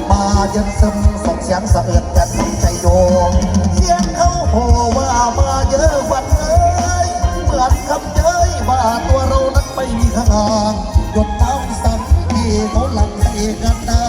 บมาเย็นซึมส่งเสียงสะเอือนกันใจโยเสียงเขาโหว่ามาเยอะวันเอ้ยเหมือนคำเย้ยว่าตัวเรานั้นไม่มีค่าหยดน้ำสังที่เขาหลังให้กันนา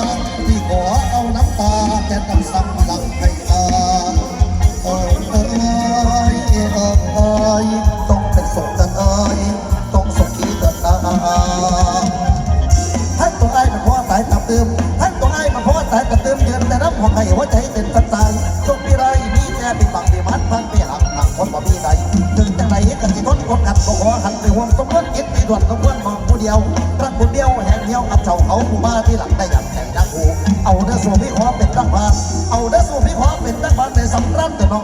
ดบังปีมัดพันปีหักหักคนบ่มีใดถึงจังไหนกันสิทนกดขัดบ่ขอหันไปห่วงสมควรคิดไปด่วนสมควรมองผู้เดียวรักคนเดียวแห่งเดียวกับเจ้าเขาผู้มาที่หลังได้อย่างแข่งยักษ์หูเอาเด้อสู่พี่ขอเป็นตั้งพานเอาเด้อสู่พี่ขอเป็นตั้งพานในสำรับแต่น้อง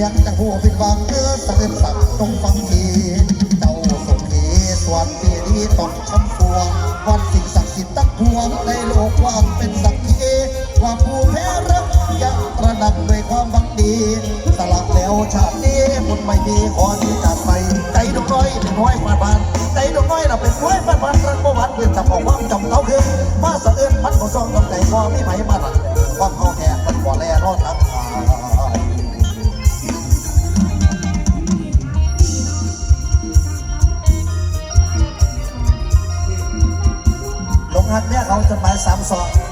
สียงจากหัวเป็นวังเนื้อสะเอินสักต้องฟังทีเจ้าสุขีส่วนปีนี้ต้องช้ำฟวงวันสิ่งศักดิ์สิทธิ์ตั้งพวงในโลกว่างเป็นสักขีความผู้แพ้รักยังระหนักด้วยความบังดีสลับแล้วชาตินี้บุญไม่มีขอที่จากไปใจดวงน้อยเป็นห้อยฟาดบานใจดวงน้อยเราเป็นห้อยฟาดบานรักประวัติเพื่อนจับของความจำเขาคือมาสะเอินพันบ่ซ่องกับใจพอไมีไหมมาหลังความเขาแห่มันบ่แลรอดทั้งทา จะไปสามสอง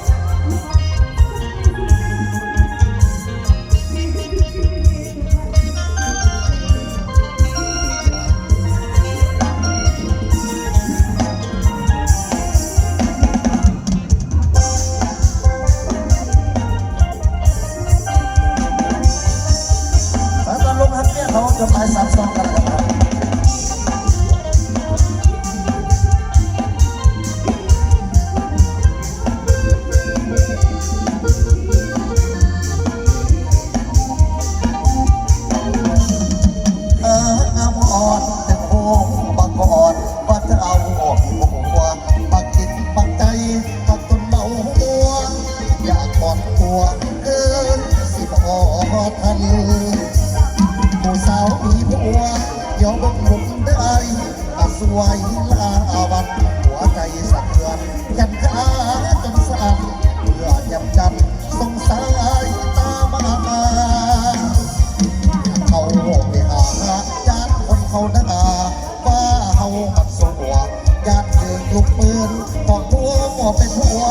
ุกปืนบอกพัวหมอเป็นผัว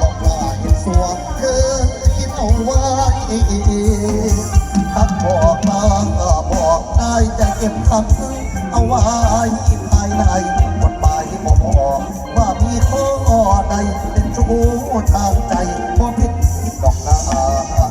บอกว่าเห็นสัวคือคิดเอาไว้ทักบอกมาบอกได้จะเก็บทั้งเอาไว้ภายในกฎหมายบอกว่ามีข้อใดเป็นชู้ทางใจบ่ผิดดอกนา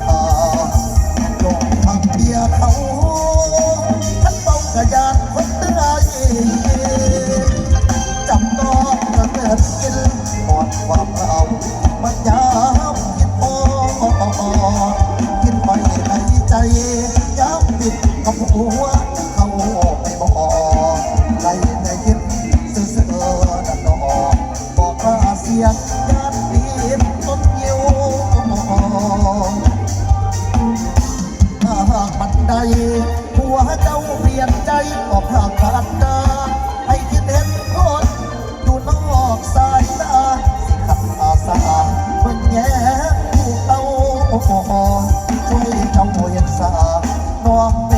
สียงญาติดีต้นยิวถ้าหากบันไดผัวเจ้าเปลี่ยนใจออกหางกันดาให้คิดเห็นคนอยู่นอกสายตาสิขับอาสาเบิ่งแย่ผู้เอาช่วยเจ้าเห็นสาน้อง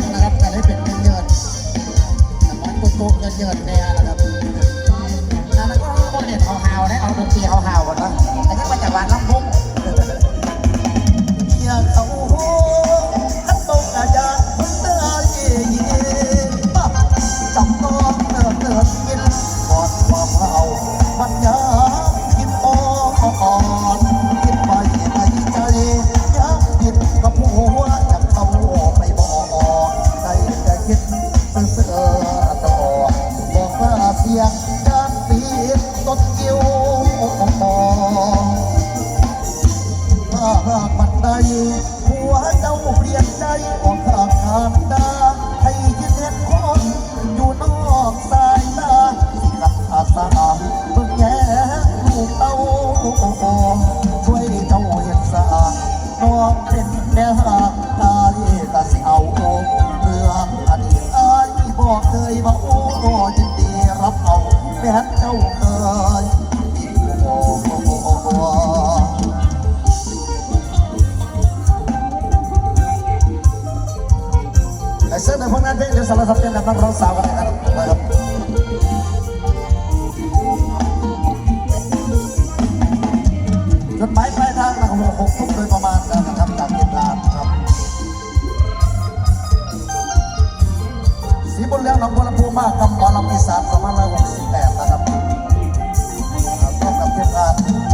นะครับก็ได้เป็นเงินเยินแต่ว่าตุ๊ตุ๊เงินเยินเนี่ ดกิ้วถ้าหากมันใดหัวเจ้าเปลี่ยนใจออกข้างทางดาให้ยืนเห็นคนอยู่นอกสายตาสิรักอาสาเบิ่งแย่ลูกเต้าช่วยเจ้าเห็นสาน้องเป็นแม่หา จะมาสับเปลี่นกับนักร้องสาวกันนะครับจุดหมายปลายทางนะครับหกทุ่มโดยประมาณนะครับจากเวลาครับสีบนเลี้ยนองบัวลำพูมากกำบอลลำอีสานประมาณห168นะครับร่วมกับเทียบการ